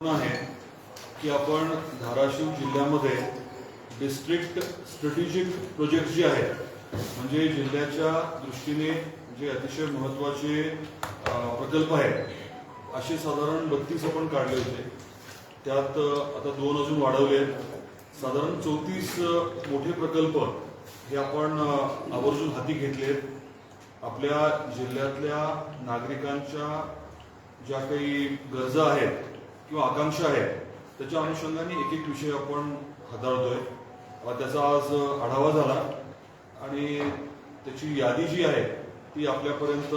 आहे की आपण धाराशिव जिल्ह्यामध्ये डिस्ट्रिक्ट स्ट्रॅटेजिक प्रोजेक्ट जे आहेत म्हणजे जिल्ह्याच्या दृष्टीने जे अतिशय महत्त्वाचे प्रकल्प आहेत असे साधारण बत्तीस आपण काढले होते. त्यात आता दोन अजून वाढवले आहेत. साधारण चौतीस मोठे प्रकल्प हे आपण आवर्जून हाती घेतले आपल्या जिल्ह्यातल्या नागरिकांच्या ज्या काही गरजा आहेत किंवा आकांक्षा आहेत त्याच्या अनुषंगाने एक एक विषय आपण हाताळतोय. त्याचा आज आढावा झाला आणि त्याची यादी जी आहे ती आपल्यापर्यंत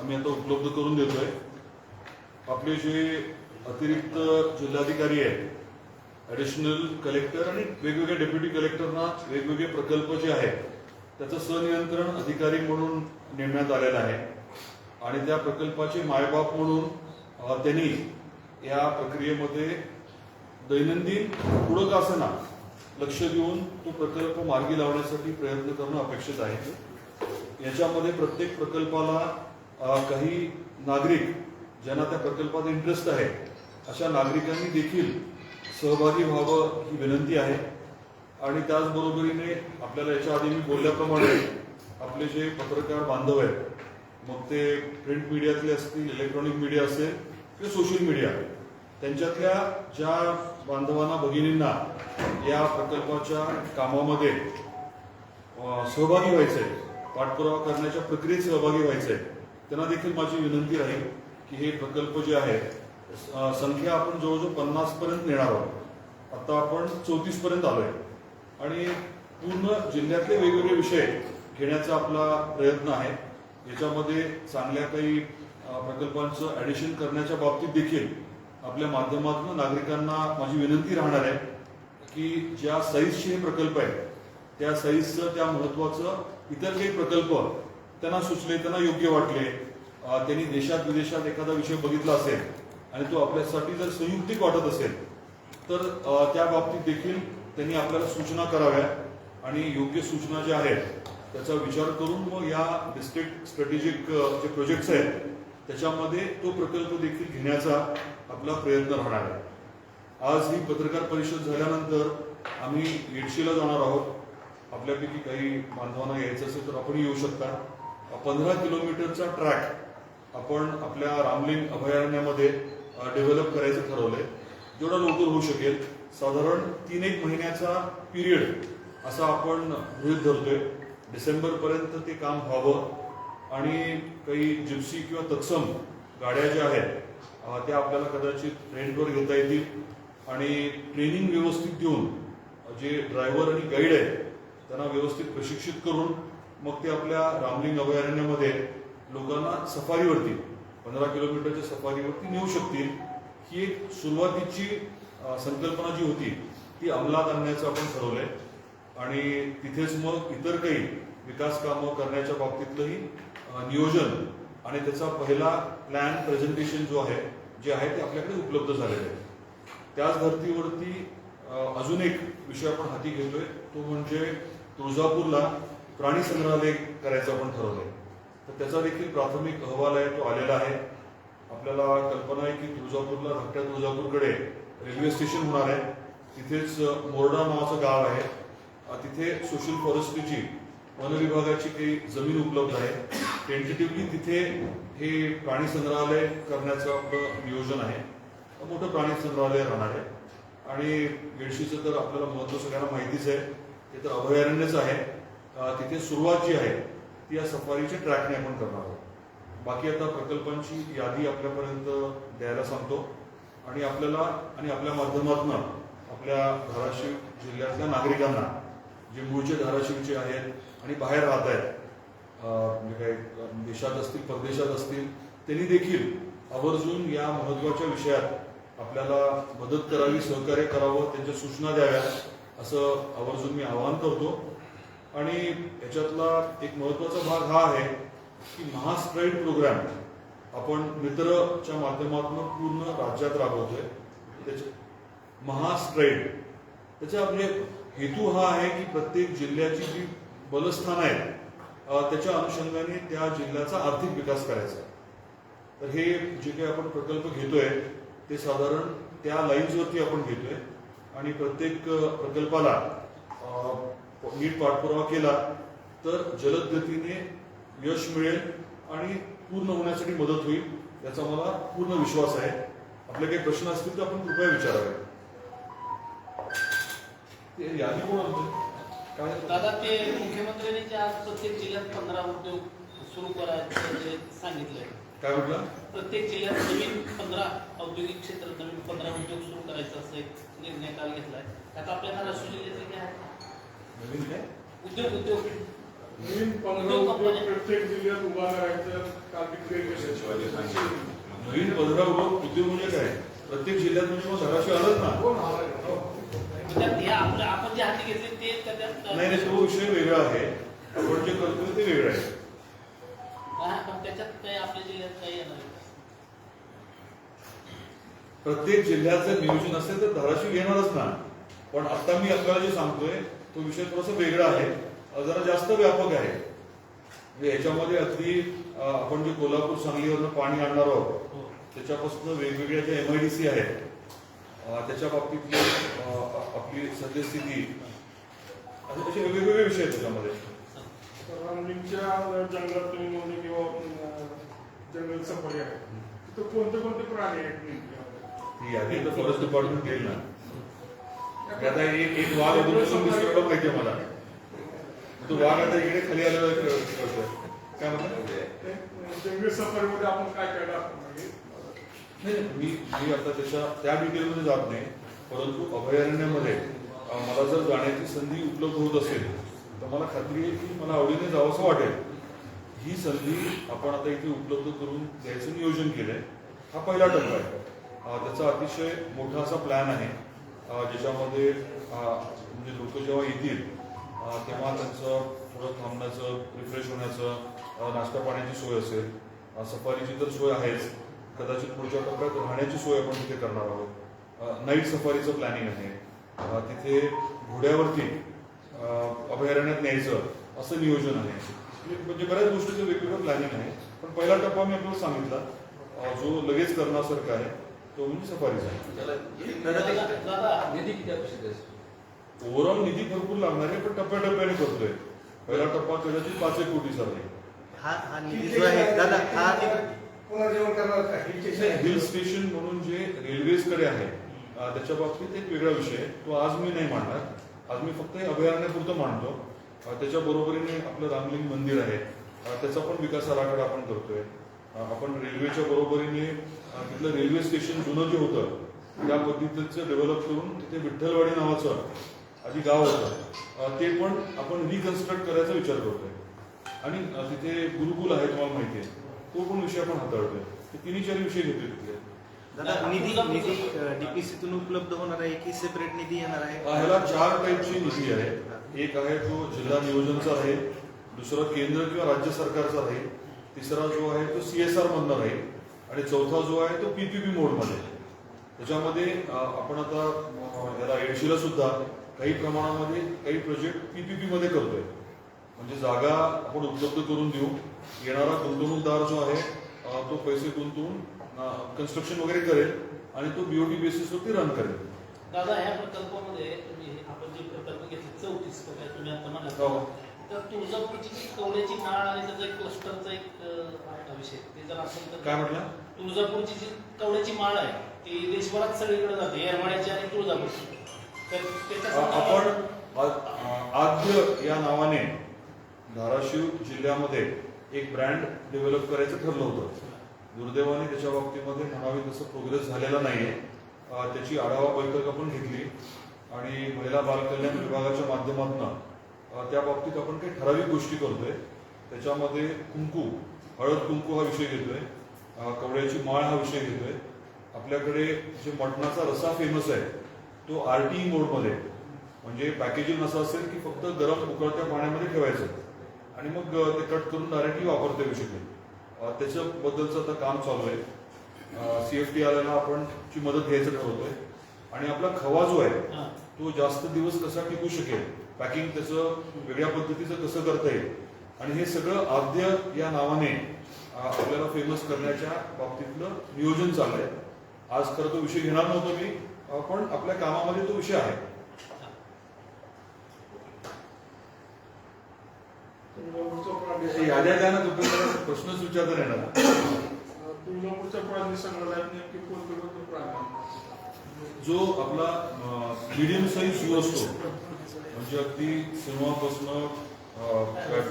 आम्ही आता उपलब्ध करून देतोय. आपले जे अतिरिक्त जिल्हाधिकारी आहेत ॲडिशनल कलेक्टर आणि वेगवेगळ्या डेप्युटी कलेक्टरना वेगवेगळे प्रकल्प जे आहेत त्याचं सनियंत्रण अधिकारी म्हणून नेमण्यात आलेलं आहे. आणि त्या प्रकल्पाचे मायबाप म्हणून त्यांनी या प्रक्रियेमध्ये दैनंदिन पुढं का लक्ष देऊन तो प्रकल्प मार्गी लावण्यासाठी प्रयत्न करणं अपेक्षित आहे. याच्यामध्ये प्रत्येक प्रकल्पाला काही नागरिक ज्यांना त्या प्रकल्पात इंटरेस्ट आहे अशा नागरिकांनी देखील सहभागी व्हावं ही विनंती आहे. आणि त्याचबरोबरीने आपल्याला याच्या आधी मी बोलल्याप्रमाणे आपले जे पत्रकार बांधव आहेत मग ते प्रिंट मीडियातले असतील इलेक्ट्रॉनिक मीडिया असेल किंवा सोशल मीडिया त्यांच्यातल्या ज्या बांधवांना भगिनींना या प्रकल्पाच्या कामामध्ये सहभागी व्हायचंय पाठपुरावा करण्याच्या प्रक्रियेत सहभागी व्हायचंय त्यांना देखील माझी विनंती राहील की हे प्रकल्प जे आहे संख्या आपण जवळजवळ पन्नास पर्यंत नेणार आहोत. आता आपण चौतीस पर्यंत आलोय. आणि पूर्ण जिल्ह्यातले वेगवेगळे विषय घेण्याचा आपला प्रयत्न आहे. याच्यामध्ये चांगल्या काही प्रकल्पांचं ऍडिशन करण्याच्या बाबतीत देखील आपल्या माध्यमातून नागरिकांना माझी विनंती राहणार आहे की ज्या साईजचे हे प्रकल्प आहेत त्या साईजचं त्या महत्वाचं इतर काही प्रकल्प त्यांना सुचले त्यांना योग्य वाटले त्यांनी देशात विदेशात एखादा विषय बघितला असेल आणि तो आपल्यासाठी जर संयुक्तिक वाटत असेल तर त्या बाबतीत देखील त्यांनी आपल्याला सूचना कराव्या आणि योग्य सूचना ज्या आहेत त्याचा विचार करून मग या डिस्ट्रिक्ट स्ट्रॅटेजिक जे प्रोजेक्ट्स आहेत त्याच्यामध्ये तो प्रकल्प देखील घेण्याचा आपला प्रयत्न राहणार आहे. आज ही पत्रकार परिषद झाल्यानंतर आम्ही येडशीला जाणार आहोत. आपल्यापैकी काही बांधवांना यायचं असेल तर आपण येऊ शकता. पंधरा किलोमीटरचा ट्रॅक आपण आपल्या रामलिंग अभयारण्यामध्ये डेव्हलप करायचं ठरवलंय. जेवढा लवकर होऊ शकेल साधारण तीन एक महिन्याचा पिरियड असा आपण गृहित धरतोय. डिसेंबरपर्यंत ते काम व्हावं. आणि काही जिप्सी किंवा तत्सम गाड्या ज्या आहेत त्या आपल्याला कदाचित रेंटवर घेता येतील. आणि ट्रेनिंग व्यवस्थित देऊन जे ड्रायव्हर आणि गाईड आहेत त्यांना व्यवस्थित प्रशिक्षित करून मग ते आपल्या रामलिंग अभयारण्यामध्ये लोकांना सफारीवरती पंधरा किलोमीटरच्या सफारीवरती नेऊ शकतील. ही एक सुरुवातीची संकल्पना जी होती ती अंमलात आणण्याचं आपण ठरवलंय. आणि तिथेच मग इतर काही विकास कामं करण्याच्या बाबतीतलंही नियोजन आणि त्याचा पहिला प्लॅन प्रेझेंटेशन जो आहे जे आहे ते आपल्याकडे उपलब्ध झालेलं आहे. त्याच धर्तीवरती अजून एक विषय आपण हाती घेतोय तो म्हणजे तुळजापूरला प्राणी संग्रहालय करायचं आपण ठरवलंय. तर त्याचा देखील प्राथमिक अहवाल आहे तो आलेला आहे. आपल्याला कल्पना आहे की तुळजापूरला धाकट्या तुळजापूरकडे रेल्वे स्टेशन होणार आहे. तिथेच मोरडा नावाचं गाव आहे. तिथे सोशल फॉरेस्ट्रीची वन विभागाची काही जमीन उपलब्ध आहे टेंटेटिव्हली तिथे हे प्राणी संग्रहालय करण्याचं आपलं नियोजन आहे. मोठं प्राणी संग्रहालय राहणार आहे. आणि येडशीचं तर आपल्याला महत्त्व सगळ्यांना माहितीच आहे. ते तर अभयारण्यच आहे. तिथे सुरुवात जी आहे ती या सफारीच्या ट्रॅकने आपण करणार आहोत. बाकी आता प्रकल्पांची यादी आपल्यापर्यंत द्यायला सांगतो. आणि आपल्याला आणि आपल्या माध्यमातून आपल्या धाराशिव जिल्ह्यातल्या नागरिकांना जे मूळचे धाराशिवचे आहेत आणि बाहेर राहत आहेत. म्हणजे काय देशात असतील परदेशात असतील त्यांनी देखील आवर्जून या महत्त्वाच्या विषयात आपल्याला मदत करावी सहकार्य करावं त्यांच्या सूचना द्याव्या असं आवर्जून मी आवाहन करतो. आणि याच्यातला एक महत्त्वाचा भाग हा आहे की महास्ट्राईड प्रोग्राम आपण मित्रच्या माध्यमातून पूर्ण राज्यात राबवतोय. त्याच्या महास्ट्राईड त्याचा आपले म्हणजे हेतू हा आहे की प्रत्येक जिल्ह्याची जी बलस्थान आहेत. त्याच्या अनुषंगाने त्या जिल्ह्याचा आर्थिक विकास करायचा. तर हे जे काही आपण प्रकल्प घेतोय ते साधारण त्या लाईन्सवरती आपण घेतोय. आणि प्रत्येक प्रकल्पाला नीट पाठपुरावा केला तर जलद गतीने यश मिळेल आणि पूर्ण होण्यासाठी मदत होईल याचा मला पूर्ण विश्वास आहे. आपले काही प्रश्न असतील तर आपण कृपया विचारावे. ते यादी कोण आणतंय? दादा ते मुख्यमंत्र्यांनी जे आज प्रत्येक जिल्ह्यात पंधरा उद्योग सुरू करायचं जे सांगितलंय. काय म्हटलं? प्रत्येक जिल्ह्यात नवीन पंधरा औद्योगिक क्षेत्रात नवीन पंधरा उद्योग सुरू करायचा असं एक निर्णय काल घेतलाय. त्यात आपल्या धाराशिव जिल्ह्याचे काय आहे? नवीन काय? उद्योग उद्योग. नवीन पंधरा उद्योग प्रत्येक जिल्ह्यात उभा करायचं काल नवीन पंधरा उद्योग म्हणजे काय? प्रत्येक जिल्ह्यात म्हणजे मग धाराशिव आलंच ना. ना, हो. त्यात आपलं आपण जे हाती घेतले ते का त्यात नाही नाही तो विषय वेगळा आहे. आपण जे करतोय ते वेगळं आहे. हा, पण त्याच्यात काही आपल्या जिल्ह्यात काही येणार आहे? प्रत्येक जिल्ह्याचं नियोजन असेल तर धाराशिव येणारच ना. पण आता मी आपल्याला जे सांगतोय तो विषय थोडासा वेगळा आहे. जरा जास्त व्यापक आहे. म्हणजे याच्यामध्ये अगदी अ, आपण जे कोल्हापूर सांगलीवरनं पाणी आणणार आहोत हो. त्याच्यापासून वेगवेगळ्या ज्या एम आय डी सी आहेत त्याच्या बाबतीतली आपली सद्यस्थिती. असे वेगवेगळे विषय आहेत त्याच्यामध्ये. रामलिंगच्या जंगलात तुम्ही किंवा जंगल सफारी आहे. तिथं कोणते कोणते प्राणी आहेत? ती यादी तर फॉरेस्ट डिपार्टमेंट देईल ना. आता एक एक वाघ अजून आहे मला. तो वाघ आता इकडे खाली आलेला कळतोय. काय म्हणतात? जंगल सफारीमध्ये आपण काय आहे? नाही मी मी आता त्याच्या त्या डिटेलमध्ये जात नाही परंतु अभयारण्यामध्ये मला जर जाण्याची संधी उपलब्ध होत असेल तर मला खात्री आहे की मला आवडीने जावं असं वाटेल. ही संधी आपण आता इथे उपलब्ध करून द्यायचं नियोजन केलं आहे हा पहिला टप्पा आहे. त्याचा अतिशय मोठा असा प्लॅन आहे. ज्याच्यामध्ये म्हणजे लोक जेव्हा येतील तेव्हा त्यांचं थोडं थांबण्याचं रिफ्रेश होण्याचं नाश्ता पाण्याची सोय असेल सफारीची तर सोय आहेच. कदाचित पुढच्या टप्प्यात राहण्याची सोय आपण तिथे करणार आहोत. नाईट सफारीचं प्लॅनिंग आहे. तिथे घोड्यावरती अभयारण्यात न्यायचं असं नियोजन आहे. म्हणजे- म्हणजे बऱ्याच गोष्टीचं वेगवेगळं प्लॅनिंग आहे. पण पहिला टप्पा मी आपल्याला सांगितला. जो लगेच करण्यासारखा आहे तो म्हणजे सफारीचा ओव्हरऑल निधी भरपूर लागणार आहे पण टप्प्याटप्प्याने करतोय. पहिला टप्पा कदाचित पाच एक कोटीचा राहील. हा हा निधी जो आहे दादा हा पुनर्जीवन करणार का? हिल स्टेशन म्हणून जे रेल्वेजकडे आहे त्याच्या बाबतीत एक वेगळा विषय तो आज मी नाही मांडणार. आज मी फक्त अभयारण्यापुरतं मांडतो. त्याच्या बरोबरीने आपलं रामलिंग मंदिर आहे. त्याचा पण विकास आराखडा आपण करतोय. आपण रेल्वेच्या बरोबरीने तिथलं रेल्वे स्टेशन जुनं जे होतं त्या पद्धतीचं डेव्हलप करून तिथे विठ्ठलवाडी नावाचं आधी गाव होतं. ते पण आपण रिकन्स्ट्रक्ट करायचा विचार करतोय. आणि तिथे गुरुकुल आहे तुम्हाला माहिती आहे. तो पण विषय आपण हाताळतोय. ते तिन्ही चार विषय घेतोय तिथले. दादा निधी निधी डीपीसीतून उपलब्ध होणार आहे की सेपरेट निधी येणार आहे? ह्याला चार टाईपची निधी आहे. एक आहे तो जिल्हा नियोजनचा आहे दुसरा केंद्र किंवा राज्य सरकारचा राहील तिसरा जो आहे तो सीएसआर मधला राहील आणि चौथा जो आहे तो पीपीपी मोडमध्ये त्याच्यामध्ये आपण आता याला एडशीला सुद्धा काही प्रमाणामध्ये काही प्रोजेक्ट पीपीपी मध्ये करतोय. म्हणजे जागा आपण उपलब्ध करून देऊ. येणारा गुंतवणूकदार जो आहे तो पैसे गुंतवून कन्स्ट्रक्शन वगैरे करेल आणि तो बीओटी बेसिसवरती रन करेल. दादा ह्या प्रकल्पामध्ये तुम्ही हे आपण जे प्रकल्प घेतले चौतीस काय तुम्ही आता हो. म्हणाला तर तुळजापूरची जी कवड्याची नाळ आणि त्याचा एक क्लस्टरचा एक आहे. विषय ते जर असेल तर काय म्हटलं? तुळजापूरची जी कवड्याची माळ आहे ती देशभरात सगळीकडे जाते येरमाळ्याची आणि तुळजापूरची. तर त्याच्या आपण आद्य या नावाने धाराशिव जिल्ह्यामध्ये एक ब्रँड डेव्हलप करायचं ठरलं होतं. दुर्दैवाने त्याच्या बाबतीमध्ये म्हणावी तसं प्रोग्रेस झालेला नाही आहे त्याची आढावा बैठक आपण घेतली आणि महिला बालकल्याण विभागाच्या माध्यमातून त्या बाबतीत आपण काही ठराविक गोष्टी करतोय. त्याच्यामध्ये कुंकू हळद कुंकू हा विषय घेतोय. कवड्याची माळ हा विषय घेतोय. आपल्याकडे जे मटणाचा रसा फेमस आहे तो आर टी मोडमध्ये म्हणजे पॅकेजिंग असं असेल की फक्त गरम उकळत्या पाण्यामध्ये ठेवायचं. आणि मग ते कट करून डायरेक्टली वापरता येऊ शकेल त्याच्याबद्दलचं आता काम चालू आहे. सीएफटी आल्याला आपण ची मदत घ्यायचं ठरवतोय. आणि आपला खवा जो आहे. तो जास्त दिवस कसा टिकू शकेल? पॅकिंग त्याचं वेगळ्या पद्धतीचं कसं करता येईल? आणि हे सगळं आद्य या नावाने आपल्याला फेमस करण्याच्या बाबतीतलं नियोजन चाललंय. आज खरं तो विषय घेणार नव्हतो मी पण आपल्या कामामध्ये तो विषय आहे तुळजापूरच्या हे प्राणी याद्या द्या ना तुम्ही प्रश्नच विचारता येणार. तुळजापूरच्या प्राणी संग्रहालयात नेमके कोणते कोणते प्राणी आहेत? जो आपला मिडियम साईज झू असतो. म्हणजे अगदी सिंहापासनं काय-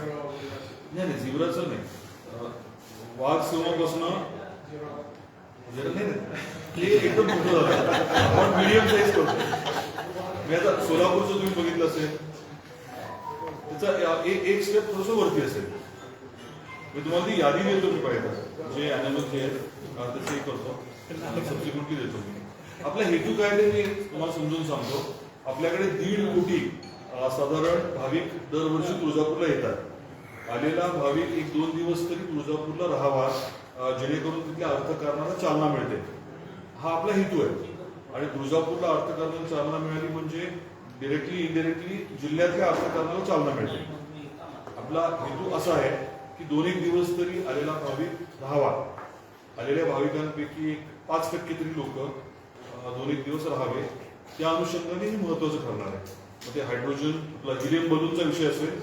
नाही नाही झिब्राचं नाही. वाघ सिंहापासनं नाही. ते एकदम मोठं झालं. आपण मिडियम साईज करतो. मी आता सोलापूरचं तुम्ही बघितलं असेल. त्याचा एक स्टेप थोडस वरती असेल. मी तुम्हाला ती यादी देतो मी पाहिजे जे अॅनिमल जे आहेत अं, करतो. सबसिक्वेंटली देतो. मी आपला हेतू काय ते मी तुम्हाला समजून सांगतो. आपल्याकडे दीड कोटी साधारण भाविक दरवर्षी तुळजापूरला येतात. आलेला भाविक एक दोन दिवस तरी तुळजापूरला राहावा जेणेकरून तिथल्या अर्थकारणाला चालना मिळते. हा आपला हेतू आहे. आणि तुळजापूरला अर्थकारणाला चालना मिळाली म्हणजे डिरेक्टली इनडिरेक्टली जिल्ह्यातल्या अर्थकारणाला चालना मिळते. आपला हेतू असा आहे की दोन एक दिवस तरी आलेला भाविक राहावा. आलेल्या भाविकांपैकी एक पाच टक्के तरी लोक दोन एक दिवस राहावे. त्या अनुषंगाने हे महत्वाचं ठरणार आहे. मग ते हायड्रोजन आपला हिलियम बलूनचा विषय असेल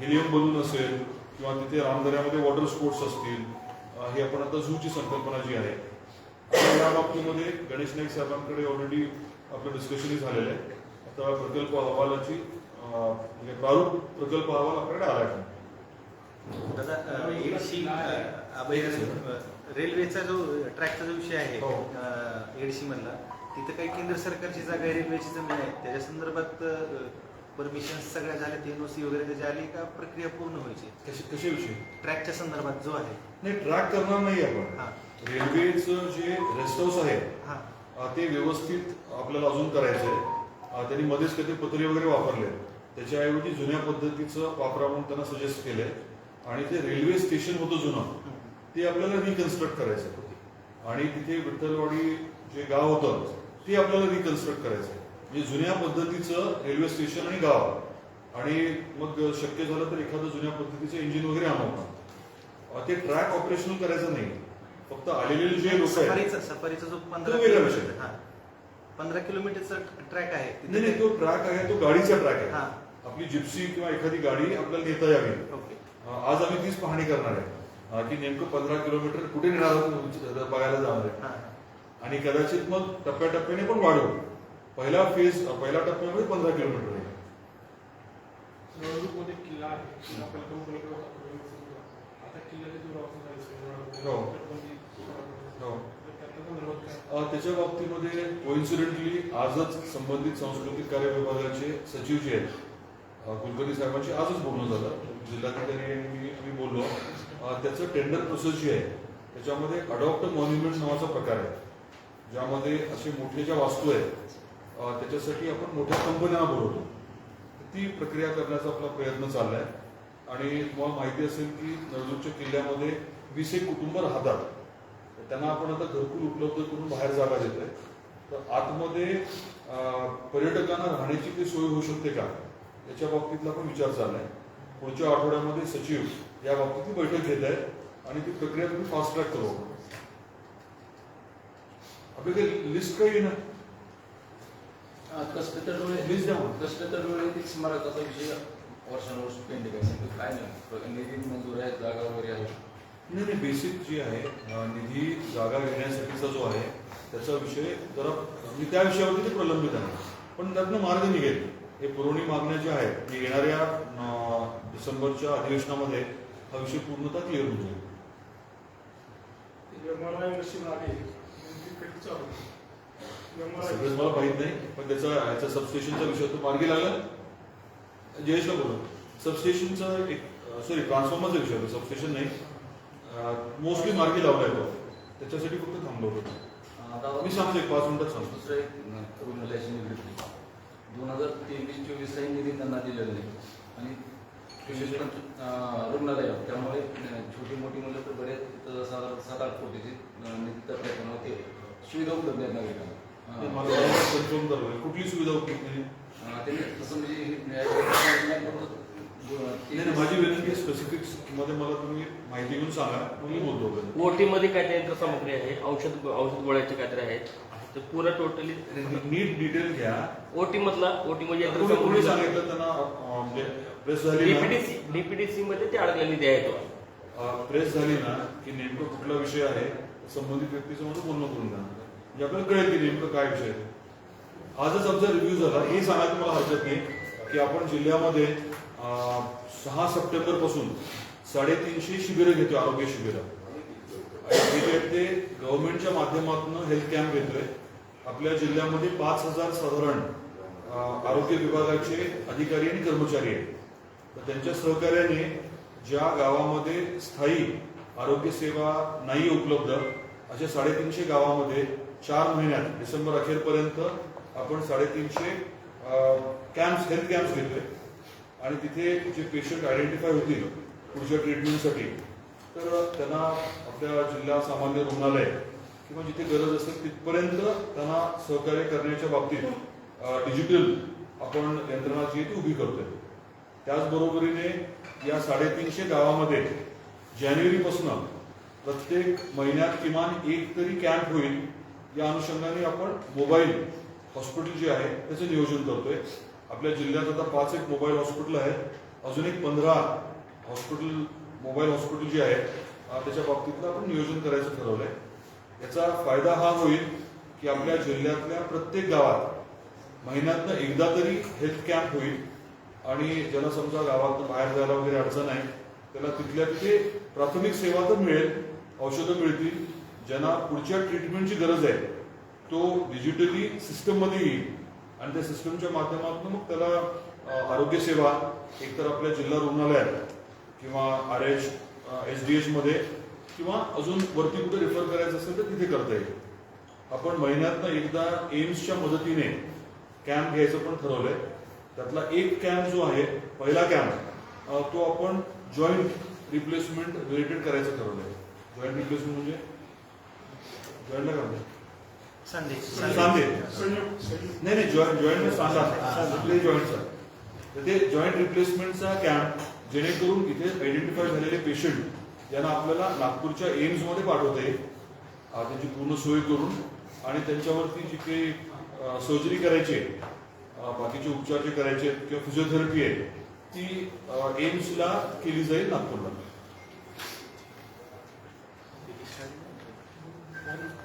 हिलियम बलून असेल किंवा तिथे रामदऱ्यामध्ये वॉटर स्पोर्ट्स असतील हे आपण आता झूची संकल्पना जी आहे या बाबतीमध्ये गणेश नाईक साहेबांकडे ऑलरेडी आपलं डिस्कशनही झालेलं आहे. आता प्रकल्प अहवालाची म्हणजे प्रारूप प्रकल्प अहवाल आपल्याकडे आला दादा अ, रेल्वेचा जो ट्रॅकचा जो विषय आहे हो. एडशी मधला तिथं काही केंद्र सरकारची जागा आहे रेल्वेची जमीन आहे. त्याच्या संदर्भात परमिशन सगळ्या झाल्या एनओसी वगैरे त्याची आली का प्रक्रिया पूर्ण व्हायची? कशा कशाविषयी ट्रॅकच्या संदर्भात जो आहे. नाही ट्रॅक करणार नाही आपण. हा. रेल्वेचं जे रेस्ट हाऊस आहे हा. ते व्यवस्थित आपल्याला अजून करायचं आहे त्यांनी मध्येच कधी पत्रे वगैरे वापरले त्याच्याऐवजी जुन्या पद्धतीचं वापरा म्हणून त्यांना सजेस्ट केलंय आणि ते रेल्वे स्टेशन होतं जुनं ते आपल्याला रिकन्स्ट्रक्ट करायचं आहे. आणि तिथे विठ्ठलवाडी जे गाव होतं ते आपल्याला रिकन्स्ट्रक्ट करायचं. म्हणजे जुन्या पद्धतीचं रेल्वे स्टेशन आणि गाव आणि मग शक्य झालं तर एखादं जुन्या पद्धतीचं इंजिन वगैरे आणू आपण. अं, ते ट्रॅक ऑपरेशनल करायचं नाही फक्त आलेले जे लोक आहेत सफारीचा सफारीचा जो पंधरा तो वेगळा विषय. किलोमीटर पंधरा किलोमीटरचा ट्रॅक आहे तिथे- नाही नाही तो. ट्रॅक आहे तो गाडीचा ट्रॅक आहे. हा. आपली जिप्सी किंवा एखादी गाडी आपल्याला नेता यावी. ओके. अं, आज आम्ही तीच पाहणी करणार आहे. अं, की नेमकं पंधरा किलोमीटर कुठे नेणार आहोत बघायला जाणार आहे. हा. आणि कदाचित मग टप्प्याटप्प्याने पण वाढवू पहिला फेज पहिल्या टप्प्यामध्ये पंधरा किलोमीटर आहे. किल्ला आहे? किल्ला. आता हो. हो. त्याच्या बाबतीमध्ये कोइन्सिडेंटली आजच संबंधित सांस्कृतिक कार्य विभागाचे सचिव जे आहेत कुलकर्णी साहेबांशी आजच बोलणं झालं. जिल्हाधिकारी मी मी बोललो. त्याचं टेंडर प्रोसेस जी आहे त्याच्यामध्ये अडॉप्ट मॉन्युमेंट नावाचा प्रकार आहे. ज्यामध्ये असे मोठे ज्या वास्तू आहेत त्याच्यासाठी आपण मोठ्या कंपन्यांना बोलवतो. ती प्रक्रिया करण्याचा आपला प्रयत्न चाललाय. आणि तुम्हाला माहिती असेल की नळदूरच्या किल्ल्यामध्ये वीस एक कुटुंब राहतात. त्यांना आपण आता घरकुल उपलब्ध करून बाहेर जागा देतोय. तर आतमध्ये पर्यटकांना राहण्याची काही सोय होऊ शकते का? याच्या बाबतीतला पण विचार चाललाय. पुढच्या आठवड्यामध्ये सचिव या बाबतीतली बैठक घेत आहेत आणि ती प्रक्रिया तुम्ही फास्ट ट्रॅक करू. आपली काही लिस्ट काही ना? कष्ट तर डोळे Please द्या मला. कष्ट तर डोळे ते स्मारकाचा विषय वर्षानुवर्ष पेंडिंग आहे. काय नाही. निधी मंजूर आहे जागा वगैरे आहे नाही नाही बेसिक जी आहे निधी जागा घेण्यासाठीचा जो आहे त्याचा विषय जरा मी त्या विषयावरती ते प्रलंबित आहे. पण त्यातनं मार्ग निघेल. हे पुरवणी मागण्या ज्या आहेत की येणाऱ्या डिसेंबरच्या अधिवेशनामध्ये हा विषय पूर्णतः क्लिअर होऊन जाईल. सगळंच मला माहीत नाही पण त्याचा ह्याचा सबस्टेशनचा विषय तो मार्गी लागला? जयेशला बोलू सबस्टेशनचा एक सॉरी ट्रान्सफॉर्मरचा विषय होता. सबस्टेशन नाही. मोस्टली मार्गी लावलाय तो त्याच्यासाठी फक्त थांबलो होतो? आता मी सांगतो एक पाच मिनिटात सांगतो दुसरं एक रुग्णालयाची निवृत्ती दोन हजार तेवीस चोवीसलाही निधी त्यांना दिलेला नाही. आणि विशेष अं, रुग्णालय. त्यामुळे छोटी मोठी मुलं तर बरेच साधारण सात आठ कोटीची अं, निधी तर त्याच्यामुळे ते सुविधा उपलब्ध आहेत नागरिकांना कुठली सुविधा उपलब्ध नाही त्यांनी तसं म्हणजे नाही नाही, माझी विनंती स्पेसिफिकमध्ये मला तुम्ही माहिती घेऊन सांगा मग मी बोलतो वगैरे. ओटी मध्ये काय ते यंत्रसामुग्री आहे औषध औषध गोळ्याचे काहीतरी आहेत. तर पुरं टोटली नीट डिटेल घ्या. ओटी मधला ओटी म्हणजे कोणी कोणी यंत्रसामुग्री सांगितलं त्यांना अं, म्हणजे प्रेस झाली ना. डीपीडीसी डीपीडीसी मध्ये ते अडकलेले आहे तो अं, प्रेस झाली ना की नेमकं कुठला विषय आहे संबंधित व्यक्तीचं म्हणून बोलणं करून द्या म्हणजे आपल्याला कळेल की नेमकं काय विषय आहे. आजच आमचा रिव्ह्यू झाला हे सांगायला मला हरकत नाही की आपण जिल्ह्यामध्ये सहा सप्टेंबरपासून साडेतीनशे शिबिरं घेतोय आरोग्य शिबिरं. जे ते गव्हर्नमेंटच्या माध्यमातून हेल्थ कॅम्प घेतोय. आपल्या जिल्ह्यामध्ये पाच हजार साधारण आरोग्य विभागाचे अधिकारी आणि कर्मचारी आहेत. तर त्यांच्या सहकार्याने ज्या गावामध्ये स्थायी आरोग्य सेवा नाही उपलब्ध अशा साडेतीनशे गावामध्ये चार महिन्यात डिसेंबर अखेरपर्यंत आपण साडेतीनशे कॅम्प्स हेल्थ कॅम्प्स घेतोय. आणि तिथे जे पेशंट आयडेंटिफाय होतील पुढच्या ट्रीटमेंटसाठी तर त्यांना आपल्या जिल्हा सामान्य रुग्णालय किंवा जिथे गरज असेल तिथपर्यंत त्यांना सहकार्य करण्याच्या बाबतीत डिजिटल आपण यंत्रणा जी ती उभी करतोय. त्याचबरोबरीने या साडेतीनशे गावामध्ये जानेवारीपासून प्रत्येक महिन्यात किमान एक तरी कॅम्प होईल. या अनुषंगाने आपण मोबाईल हॉस्पिटल जे आहे त्याचं नियोजन करतोय. आपल्या जिल्ह्यात आता पाच एक मोबाईल हॉस्पिटल आहेत. अजून एक पंधरा हॉस्पिटल मोबाईल हॉस्पिटल जे आहेत त्याच्या बाबतीतलं आपण नियोजन करायचं ठरवलंय. याचा फायदा हा होईल की आपल्या जिल्ह्यातल्या प्रत्येक गावात महिन्यातनं एकदा तरी हेल्थ कॅम्प होईल. आणि ज्याला समजा गावातनं बाहेर जायला वगैरे अडचण आहे त्याला तिथल्या तिथे प्राथमिक सेवा तर मिळेल औषधं मिळतील. ज्यांना पुढच्या ट्रीटमेंटची गरज आहे तो डिजिटली सिस्टममध्ये येईल. आणि त्या सिस्टमच्या माध्यमातून मग त्याला आरोग्यसेवा आरोग्य सेवा एकतर आपल्या जिल्हा रुग्णालयात किंवा R H S D H मध्ये किंवा अजून वरती कुठे रेफर करायचं असेल तर तिथे करता येईल. आपण महिन्यातनं एकदा एम्सच्या मदतीने कॅम्प घ्यायचं पण ठरवलंय. त्यातला एक कॅम्प जो आहे पहिला कॅम्प तो आपण जॉईंट रिप्लेसमेंट रिलेटेड करायचं ठरवलंय. जॉईंट रिप्लेसमेंट म्हणजे? जॉईंटला करतो संयुक्त संयुक्त नाही नाही जॉईंट जॉईंट सांगा जॉईंटचा तर ते जॉईंट रिप्लेसमेंटचा कॅम्प जेणेकरून इथे आयडेंटिफाय झालेले पेशंट यांना आपल्याला नागपूरच्या एम्समध्ये पाठवता येईल त्यांची पूर्ण सोय करून आणि त्यांच्यावरती जी काही सर्जरी करायची आहे बाकीचे उपचार जे करायचे आहेत किंवा फिजिओथेरपी आहे ती एम्सला केली जाईल नागपूरला द्या ना, द्या ना. किती तारखेला होणार आहे कॅम्प त्या दिवसामध्ये किती कॅम्प?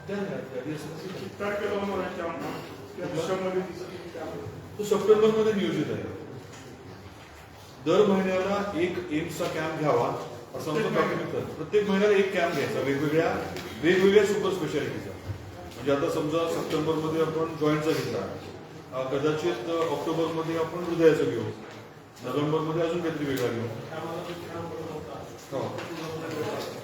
तो सप्टेंबरमध्ये नियोजित आहे. दर महिन्याला एक एम्सचा कॅम्प घ्यावा असं आमचं प्राथमिक. प्रत्येक महिन्याला एक कॅम्प घ्यायचा वेगवेगळ्या वेगवेगळ्या सुपर स्पेशालिटीचा म्हणजे आता समजा सप्टेंबरमध्ये आपण जॉईंटचा घेतला. कदाचित ऑक्टोबरमध्ये आपण हृदयाचं घेऊ. नोव्हेंबरमध्ये अजून काहीतरी वेगळा घेऊ हो. हा. अं, काय म्हणता सोलापूर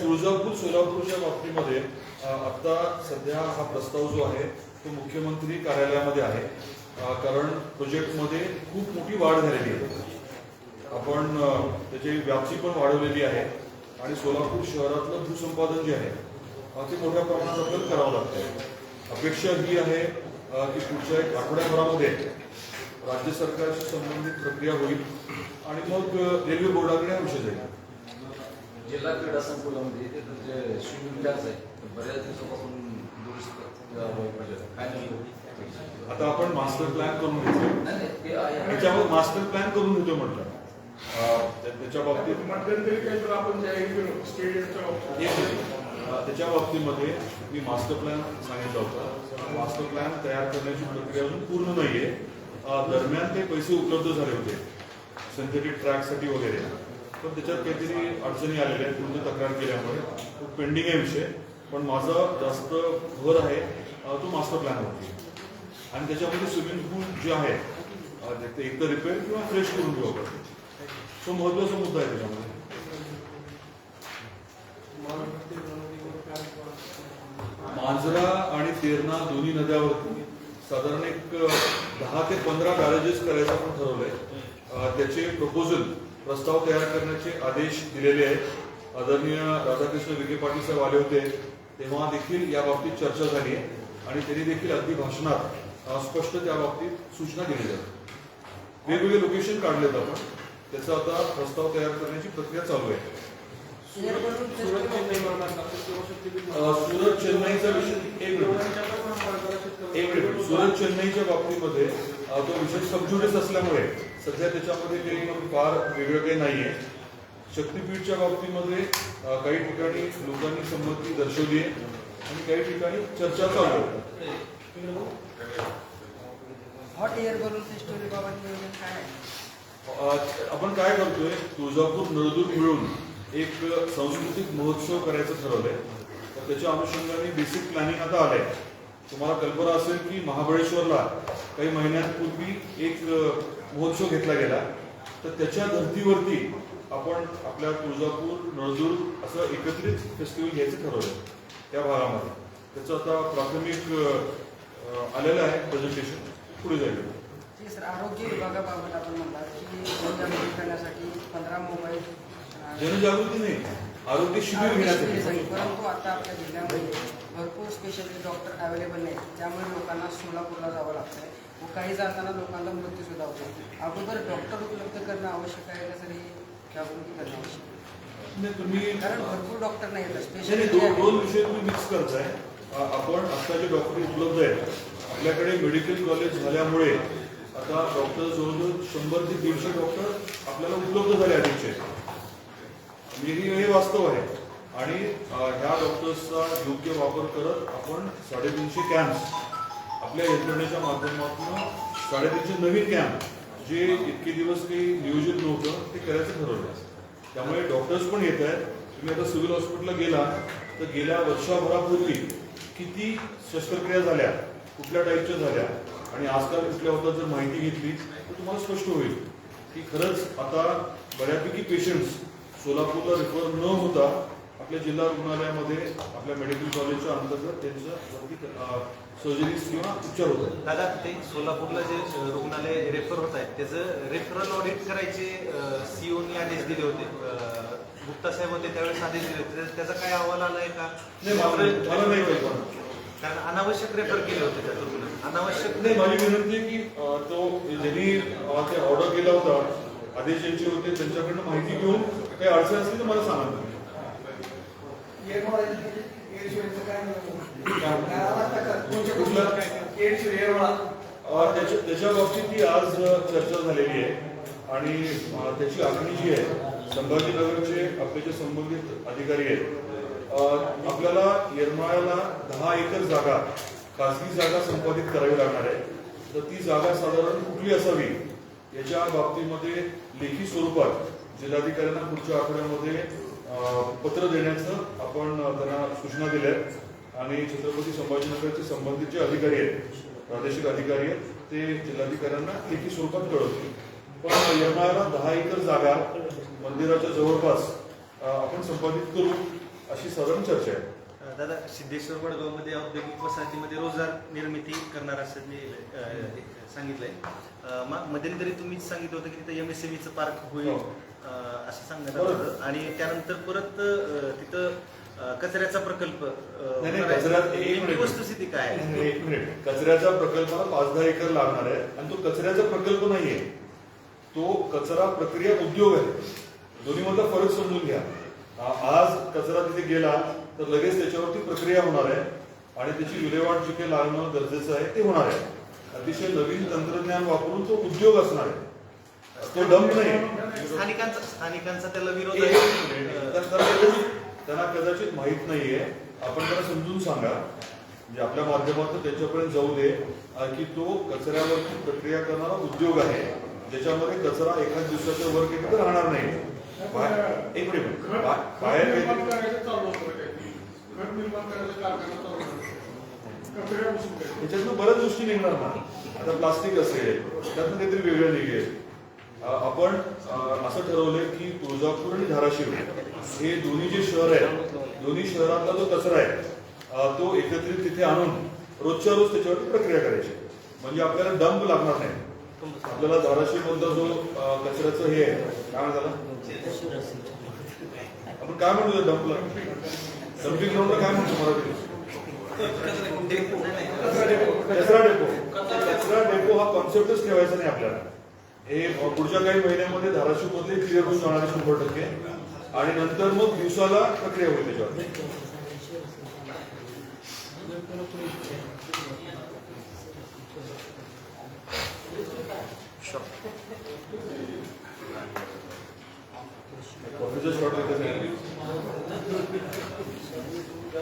तुळजापूर सोलापूरच्या बाबतीमध्ये आता सध्या हा प्रस्ताव जो आहे तो मुख्यमंत्री कार्यालयामध्ये आहे. कारण प्रोजेक्टमध्ये खूप मोठी वाढ झालेली आहे. आपण त्याची व्याप्ती पण वाढवलेली आहे. आणि सोलापूर शहरातलं भूसंपादन जे आहे ते मोठ्या प्रमाणात आपल्याला करावं लागतंय. अपेक्षा ही आहे की पुढच्या एक आठवड्याभरामध्ये राज्य सरकारशी संबंधित प्रक्रिया होईल आणि मग रेल्वे बोर्डाकडे हा विषय जाईल. जिल्हा क्रीडा संकुलामध्ये ते जे स्विमिंग क्लास आहे बऱ्याच दिवसापासून दुरुस्त पाहिजे. काय नाही आता आपण मास्टर प्लॅन करून घेतोय. नाही, नाही, ते आहे. त्याच्यावर मास्टर प्लॅन करून घेतोय म्हटलं. त्याच्या बाबतीत मध्यंतरी काही तर आपण केलं स्टेडियमच्या त्याच्या बाबतीमध्ये मी मास्टर प्लॅन सांगितला होता. मास्टर प्लॅन तयार करण्याची प्रक्रिया अजून पूर्ण नाहीये. दरम्यान ते पैसे उपलब्ध झाले होते. सिंथेटिक ट्रॅकसाठी वगैरे. पण त्याच्यात काहीतरी अडचणी आलेल्या आहेत पूर्ण तक्रार केल्यामुळे. तो पेंडिंग आहे विषय. पण माझा जास्त भर आहे तो मास्टर प्लॅनवरती आणि त्याच्यामध्ये स्विमिंग पूल जे आहे अं, ते एकतर रिपेअर किंवा फ्रेश करून घेऊ आपण. तो महत्त्वाचा मुद्दा आहे त्याच्यामध्ये. मांजरा आणि तेरणा दोन्ही नद्यावरती साधारण एक दहा ते पंधरा बॅरेजेस करायचं आपण ठरवलंय. त्याचे प्रपोजल प्रस्ताव तयार करण्याचे आदेश दिलेले आहेत. आदरणीय राधाकृष्ण विखे पाटील साहेब आले होते. तेव्हा देखील या बाबतीत चर्चा झाली आहे आणि त्यांनी देखील अगदी भाषणात स्पष्ट त्या बाबतीत सूचना दिली जाते वेगवेगळे लोकेशन काढलेत आपण. त्याचा आता प्रस्ताव तयार करण्याची प्रक्रिया चालू आहे. सुरत चेन्नईचा विषय एक मिनिट एक मिनिट सुरत चेन्नईच्या बाबतीमध्ये तो विषय सबज्युडिस असल्यामुळे सध्या त्याच्यामध्ये काही फार वेगळं काही नाहीये. शक्तीपीठच्या बाबतीमध्ये काही ठिकाणी लोकांनी संमती दर्शवली आहे आणि काही ठिकाणी चर्चा चालू आहे. हॉट एअर बलून आपण काय करतोय तुळजापूर नळदूर मिळून एक सांस्कृतिक महोत्सव करायचं ठरवलंय. तर त्याच्या अनुषंगाने बेसिक प्लॅनिंग आता आलंय. तुम्हाला कल्पना असेल की महाबळेश्वरला काही महिन्यांपूर्वी एक महोत्सव घेतला गेला. तर त्याच्या धर्तीवरती आपण आपल्या तुळजापूर नळदूर असं एकत्रित फेस्टिवल घ्यायचं ठरवलं त्या भागामध्ये. त्याचं आता प्राथमिक आलेलं आहे प्रेझेंटेशन पुढे जाईल सर आरोग्य विभागाबाबत आपण म्हणतात की करण्यासाठी पंधरा मोबाईल जनजागृती नाही. आरोग्य शिबिर घेण्यासाठी. परंतु आता आपल्या जिल्ह्यामध्ये भरपूर स्पेशलिस्ट डॉक्टर अवेलेबल नाहीत. त्यामुळे लोकांना सोलापूरला जावं लागतंय. व काही जाताना लोकांना मृत्यू सुद्धा होतो अगोदर डॉक्टर उपलब्ध करणं आवश्यक आहे का सर? जागृती करणं आवश्यक आहे? नाही, तुम्ही कारण भरपूर डॉक्टर नाही येतात नाही, नाही, दोन स्पेशलिस्ट दोन विषय तुम्ही मिक्स करताय. आपण आता जे डॉक्टर उपलब्ध आहेत आपल्याकडे मेडिकल कॉलेज झाल्यामुळे आता डॉक्टर जवळजवळ शंभर ते दीडशे डॉक्टर आपल्याला उपलब्ध झाले म्हणजे हे हे वास्तव आहे. आणि ह्या डॉक्टर्सचा योग्य वापर करत आपण साडेतीनशे कॅम्प्स आपल्या यंत्रणेच्या माध्यमातून साडेतीनशे नवीन कॅम्प जे इतके दिवस काही नियोजित नव्हतं ते करायचं ठरवलं. त्यामुळे डॉक्टर्स पण येत आहेत. तुम्ही आता सिव्हिल हॉस्पिटलला गेला तर गेल्या वर्षभरापूर्वी किती शस्त्रक्रिया झाल्या कुठल्या टाईपच्या झाल्या आणि आजकाल कुठल्या होतात जर माहिती घेतली तर तुम्हाला स्पष्ट होईल की खरंच आता बऱ्यापैकी पेशंट्स सोलापूरला रेफर न होता आपल्या जिल्हा रुग्णालयामध्ये आपल्या मेडिकल कॉलेजच्या अंतर्गत त्यांचं सर्जरीज किंवा उपचार होतात दादा ते सोलापूरला जे रुग्णालय रेफर होत आहेत त्याचं रेफरल ऑडिट करायचे सीओनी आदेश दिले होते. गुप्ता साहेब होते त्यावेळेस आदेश दिले होते. त्या- त्याचा काय अहवाल आलाय का? नाही मला नाही कल्पना कारण अनावश्यक रेफर केले होते त्या रुग्ण अनावश्यक नाही माझी विनंती की तो ज्यांनी ऑर्डर केला होता आदेश ज्यांचे होते त्यांच्याकडनं माहिती घेऊन काही अडचण असली तर मला सांगा. त्याच्या बाबतीत ती आज चर्चा झालेली आहे. आणि त्याची आखणी जी आहे संभाजीनगरचे आपले जे संबंधित अधिकारी आहेत. आपल्याला येरमाळ्याला दहा एकर जागा खासगी जागा संपादित करावी लागणार आहे. तर ती जागा साधारण कुठली असावी? याच्या बाबतीमध्ये लेखी स्वरूपात जिल्हाधिकाऱ्यांना पुढच्या आठवड्यामध्ये पत्र देण्याचं आपण त्यांना सूचना दिल्या आहेत. आणि छत्रपती संभाजीनगरचे संबंधित जे अधिकारी आहेत प्रादेशिक अधिकारी आहेत ते जिल्हाधिकाऱ्यांना लेखी स्वरूपात कळवतील. पण येरमाळ्याला दहा एकर जागा मंदिराच्या जवळपास आपण संपादित करू अशी साधारण चर्चा आहे. दादा सिद्धेश्वर वडगावमध्ये औद्योगिक वसाहतीमध्ये रोजगार निर्मिती करणार असं सांगितलंय. अ, मा- मध्यंतरी तुम्हीच सांगितलं होतं की तिथं एम एस चं पार्क होईल हो. असं सांगण्यात आलं होतं. आणि त्यानंतर परत तिथं कचऱ्याचा प्रकल्प. वस्तुस्थिती काय एक मिनिट. कचऱ्याचा प्रकल्पाला पाच दहा एकर लागणार आहे आणि तो कचऱ्याचा प्रकल्प नाहीये तो कचरा प्रक्रिया उद्योग आहे. दोन्ही मधला फरक समजून घ्या. आज कचरा तिथे गेला तर लगेच त्याच्यावरती प्रक्रिया होणार आहे. आणि त्याची विल्हेवाट जे काही लागणं गरजेचं आहे ते होणार आहे. अतिशय नवीन तंत्रज्ञान वापरून तो उद्योग असणार आहे. तो डंप नाही. स्थानिकांचा स्थानिकांचा त्याला विरोध आहे. त्यांना कदाचित माहीत नाहीये. आपण त्यांना समजून सांगा. म्हणजे आपल्या माध्यमातून त्यांच्यापर्यंत जाऊ दे की तो कचऱ्यावरती प्रक्रिया करणारा उद्योग आहे. ज्याच्यामध्ये कचरा एखाद दिवसाच्या वर केला तर राहणार नाही. बाहेर- एक मिनिट. बाहेर त्याच्यातनं बऱ्याच गोष्टी निघणार ना. आता प्लास्टिक असेल त्यातनं काहीतरी वेगळं निघेल. आपण असं ठरवलंय की तुळजापूर आणि धाराशिव हे दोन्ही जे शहर आहेत दोन्ही शहरातला जो कचरा आहे तो एकत्रित तिथे आणून रोजच्या रोज त्याच्यावरती प्रक्रिया करायची. म्हणजे आपल्याला डंप लागणार नाही. आपल्याला धाराशिव मधला जो कचऱ्याचं हे आहे काय झालं आपण काय म्हणतो डंपला डम्पिंग ग्राउंडला काय म्हणतो मराठी कचरा डेपो. कचरा डेपो हा कॉन्सेप्टच ठेवायचा नाही आपल्याला. हे पुढच्या काही महिन्यामध्ये धाराशिव मधले क्लिअर होऊन जाणार शंभर टक्के. आणि नंतर मग दिवसाला प्रक्रिया होईल त्याच्यावर.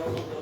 शॉर्ट